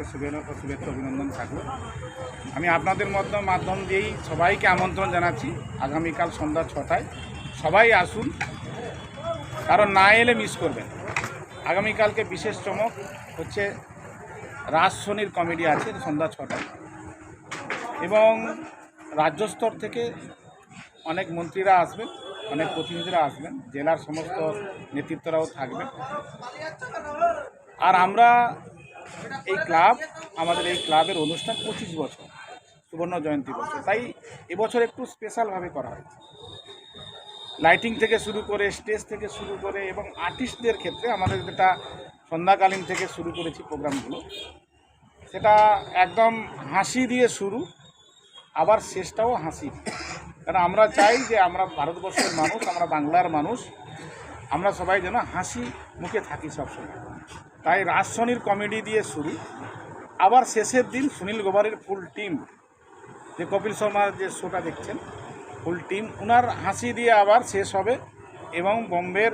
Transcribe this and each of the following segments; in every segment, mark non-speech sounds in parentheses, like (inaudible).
থেকে শুভেচ্ছা শুভেচ্ছা অভিনন্দন থাকল। আমি আপনাদের মধ্যে মাধ্যম দিয়েই সবাইকে আমন্ত্রণ জানাচ্ছি আগামীকাল সন্ধ্যা ছটায়। সবাই আসুন, কারণ না এলে মিস করবেন। আগামীকালকে বিশেষ চমক হচ্ছে রাজ শনির কমেডি আছে সন্ধ্যা ছটায়। এবং রাজ্য স্তর থেকে অনেক মন্ত্রীরা আসবেন, অনেক প্রতিনিধিরা আসবেন, জেলার সমস্ত নেতৃত্বরাও থাকবেন। আর আমরা এই ক্লাব, আমাদের এই ক্লাবের অনুষ্ঠান পঁচিশ বছর, সুবর্ণ জয়ন্তী বছর। তাই এবছর একটু স্পেশালভাবে করা হয়েছে। লাইটিং থেকে শুরু করে স্টেজ থেকে শুরু করে এবং আর্টিস্টদের ক্ষেত্রে আমাদের যেটা সন্ধ্যাকালীন থেকে শুরু করেছি প্রোগ্রামগুলো, সেটা একদম হাসি দিয়ে শুরু, আবার শেষটাও হাসি কারণ আমরা চাই যে আমরা ভারতবর্ষের মানুষ, আমরা বাংলার মানুষ, আমরা সবাই যেন হাসি মুখে থাকি সবসময়। তাই রাজশনির কমেডি দিয়ে শুরু। আবার শেষের দিন সুনীল গোবারের ফুল টিম যে কপিল শর্মার যে শোটা দেখছেন ফুল টিম ওনার হাসি দিয়ে আবার শেষ হবে এবং বম্বের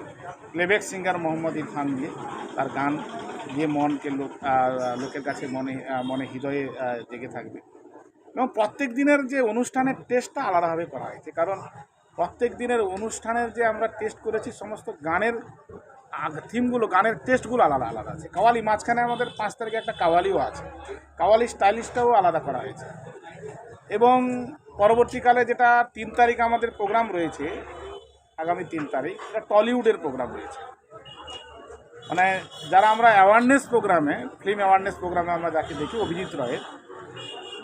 প্লেব্যাক সিঙ্গার মোহাম্মদ ইরফান দিয়ে তার গান দিয়ে মনকে লোক লোকের কাছে মনে মনে হৃদয়ে জেগে থাকবে। এবং প্রত্যেক দিনের যে অনুষ্ঠানের টেস্টটা আলাদাভাবে করা হয়েছে। কারণ প্রত্যেক দিনের অনুষ্ঠানের যে আমরা টেস্ট করেছি, সমস্ত গানের থিমগুলো, গানের টেস্টগুলো আলাদা আলাদা আছে। কাওয়ালি মাঝখানে আমাদের পাঁচ তারিখে একটা কাওয়ালিও আছে। কাওয়ালি স্টাইলিশটাও আলাদা করা হয়েছে। এবং পরবর্তীকালে যেটা তিন তারিখ আমাদের প্রোগ্রাম রয়েছে, আগামী তিন তারিখ এটা টলিউডের প্রোগ্রাম রয়েছে। মানে যারা আমরা অ্যাওয়ারনেস প্রোগ্রামে ফিল্ম অ্যাওয়ারনেস প্রোগ্রামে আমরা যাকে দেখি, অভিজিৎ রয়ের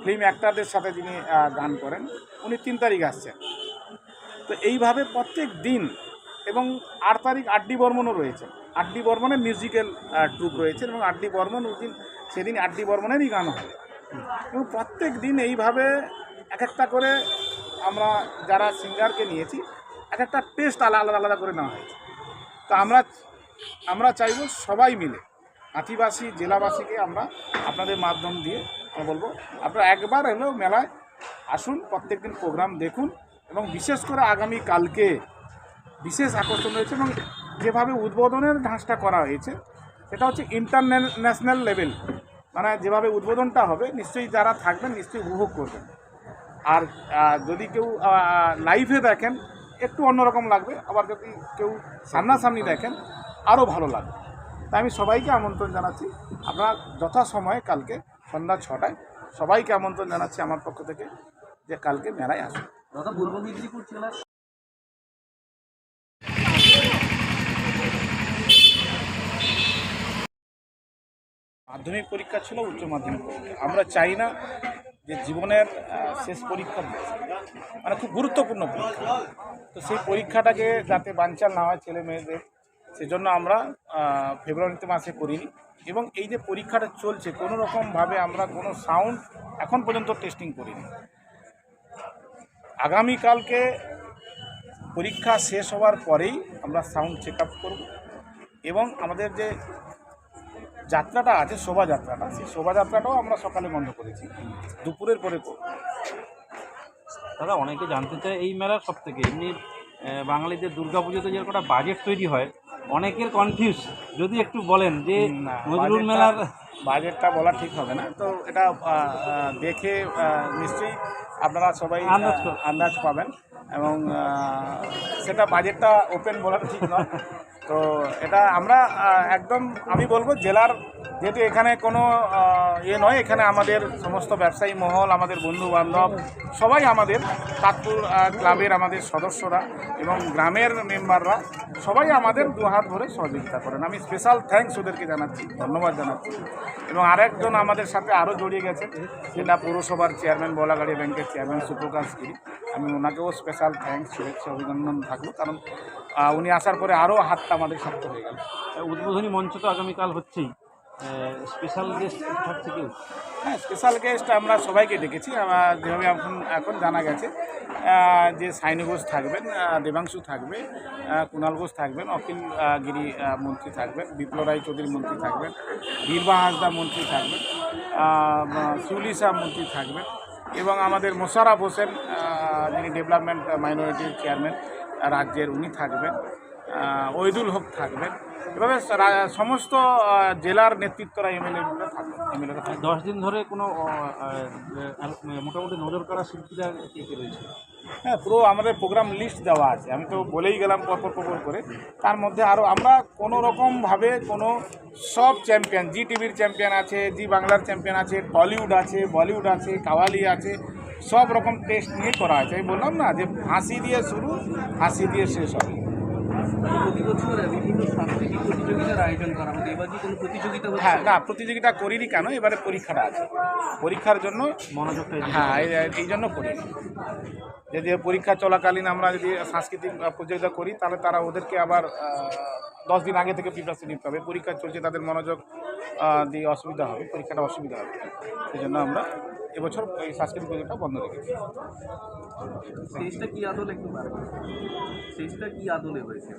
ফিল্ম অ্যাক্টারদের সাথে যিনি গান করেন, উনি তিন তারিখ আসছেন। তো এইভাবে প্রত্যেক দিন এবং আট তারিখ আড্ডি বর্মনও রয়েছে। আড্ডি বর্মনের মিউজিক্যাল ট্রুপ রয়েছে এবং আড্ডি বর্মন ওই দিন, সেদিন আড্ডি বর্মনেরই গান হবে এবং প্রত্যেক দিন এইভাবে এক একটা করে আমরা যারা সিঙ্গারকে নিয়েছি এক একটা টেস্ট আলাদা আলাদা আলাদা করে নেওয়া হয়েছে। তো আমরা আমরা চাইব সবাই মিলে আদিবাসী, জেলাবাসীকে আমরা আপনাদের মাধ্যম দিয়ে আমরা বলব, আপনারা একবার হলেও মেলায় আসুন, প্রত্যেকদিন প্রোগ্রাম দেখুন এবং বিশেষ করে আগামী কালকে বিশেষ আকর্ষণ রয়েছে এবং যেভাবে উদ্বোধনের ঢাঁচটা করা হয়েছে, সেটা হচ্ছে ইন্টারন্যাশনাল লেভেল মানে যেভাবে উদ্বোধনটা হবে, নিশ্চয়ই যারা থাকবেন নিশ্চয়ই উপভোগ করবেন। আর যদি কেউ লাইভে দেখেন, একটু অন্যরকম লাগবে। আবার যদি কেউ সামনাসামনি দেখেন, আরও ভালো লাগবে। তাই আমি সবাইকে আমন্ত্রণ জানাচ্ছি। আপনারা যথাসময়ে কালকে সন্ধ্যা ছটায় সবাইকে আমন্ত্রণ জানাচ্ছি আমার পক্ষ থেকে যে কালকে মেলায় আসুন। দাদা মাধ্যমিক পরীক্ষা ছিল, উচ্চ মাধ্যমিক পরীক্ষা। আমরা চাই না যে জীবনের শেষ পরীক্ষা মানে খুব গুরুত্বপূর্ণ পরীক্ষা। তো সেই পরীক্ষাটাকে যাতে বানচাল না হয় ছেলে মেয়েদের, সেজন্য আমরা ফেব্রুয়ারিতে মাসে করিনি। এবং এই যে পরীক্ষাটা চলছে, কোনো রকমভাবে আমরা কোনো সাউন্ড এখন পর্যন্ত টেস্টিং করিনি। আগামীকালকে পরীক্ষা শেষ হওয়ার পরেই আমরা সাউন্ড চেক আপ করব। এবং আমাদের যে যাত্রাটা আছে শোভাযাত্রাটা। সেই শোভাযাত্রাটাও আমরা সকালে বন্ধ করেছি। দুপুরের পরে করব দাদা অনেকে জানতে চায় এই মেলার সব থেকে এমনি বাঙালিদের দুর্গাপুজোতে যে একটা বাজেট তৈরি হয় অনেকের কনফিউজ যদি একটু বলেন যে নজরুল মেলার বাজেটটা বলা ঠিক হবে না। তো এটা দেখে নিশ্চয়ই আপনারা সবাই আন্দাজ আন্দাজ পাবেন। এবং সেটা বাজেটটা ওপেন বলা ঠিক নয়। (laughs) তো এটা আমরা একদম আমি বলব জেলার যেহেতু এখানে কোনো ইয়ে নয় এখানে আমাদের সমস্ত ব্যবসায়ী মহল আমাদের বন্ধু বান্ধব সবাই আমাদের তাজপুর আহ, ক্লাবের আমাদের সদস্যরা এবং গ্রামের মেম্বাররা সবাই আমাদের দু হাত ভরে সহযোগিতা করেন। আমি স্পেশাল থ্যাঙ্কস ওদেরকে জানাচ্ছি ধন্যবাদ জানাচ্ছি। এবং আরেকজন আমাদের সাথে আরও জড়িয়ে গেছে সেটা পৌরসভার চেয়ারম্যান বলাগাড়ি ব্যাংকের চেয়ারম্যান সুপ্রকাশ গিরি। আমি ওনাকেও স্পেশাল থ্যাঙ্কস শুভেচ্ছা অভিনন্দন থাকল। কারণ উনি আসার পরে আরও হাতটা আমাদের শক্ত হয়ে গেল। উদ্বোধনী মঞ্চ তো আগামীকাল হচ্ছেই। স্পেশাল গেস্ট থাকছে কেউ? হ্যাঁ স্পেশাল গেস্ট আমরা সবাইকে ডেকেছি। আমার যেভাবে এখন এখন জানা গেছে যে সাইনি ঘোষ থাকবেন দেবাংশু থাকবে কুণাল ঘোষ থাকবেন অখিল গিরি মন্ত্রী থাকবেন বিপ্লব রায় চৌধুরী মন্ত্রী থাকবেন বীরবা হাসদা মন্ত্রী থাকবেন শিউলি শাহ মন্ত্রী থাকবেন এবং আমাদের মোশারফ হোসেন যিনি ডেভেলপমেন্ট মাইনরিটির চেয়ারম্যান রাজ্যের উনি থাকবেন ওইদুল হক থাকবেন। এভাবে সমস্ত জেলার নেতৃত্বরা এমএলএ থাকবে এমএলএরা থাকবেন। দশ দিন ধরে কোনো মোটামুটি নজর করা শিল্পীরা কে কে রয়েছে? হ্যাঁ পুরো আমাদের প্রোগ্রাম লিস্ট দেওয়া আছে। আমি তো বলেই গেলাম পরপর পরপর করে। তার মধ্যে আরও আমরা কোনো রকমভাবে কোনো সব চ্যাম্পিয়ন জি টিভির চ্যাম্পিয়ন আছে জি বাংলার চ্যাম্পিয়ন আছে টলিউড আছে বলিউড আছে কাওয়ালি আছে সব রকম টেস্ট নিয়ে করা আছে আমি বললাম না যে হাসি দিয়ে শুরু হাসি দিয়ে শেষ হবে। প্রতি বছর বিভিন্ন সাংস্কৃতিক প্রতিযোগিতার আয়োজন করা হবে এবার প্রতিযোগিতা হচ্ছে? হ্যাঁ না প্রতিযোগিতা করিনি কেন? এবারে পরীক্ষাটা আছে। পরীক্ষার জন্য মনোযোগটা হ্যাঁ এই- জন্য করি যদি পরীক্ষা চলাকালীন আমরা যদি সাংস্কৃতিক প্রতিযোগিতা করি তাহলে তারা ওদেরকে আবার দশ দিন আগে থেকে প্রিপারেশন নিতে হবে। পরীক্ষা চলছে তাদের মনোযোগ দিয়ে অসুবিধা হবে পরীক্ষাটা অসুবিধা হবে। সেই জন্য আমরা এবছর এই সাংস্কৃতিক পুজোটা বন্ধ রেখেছি সেইটা কি আদলে কি আদলে হয়েছে?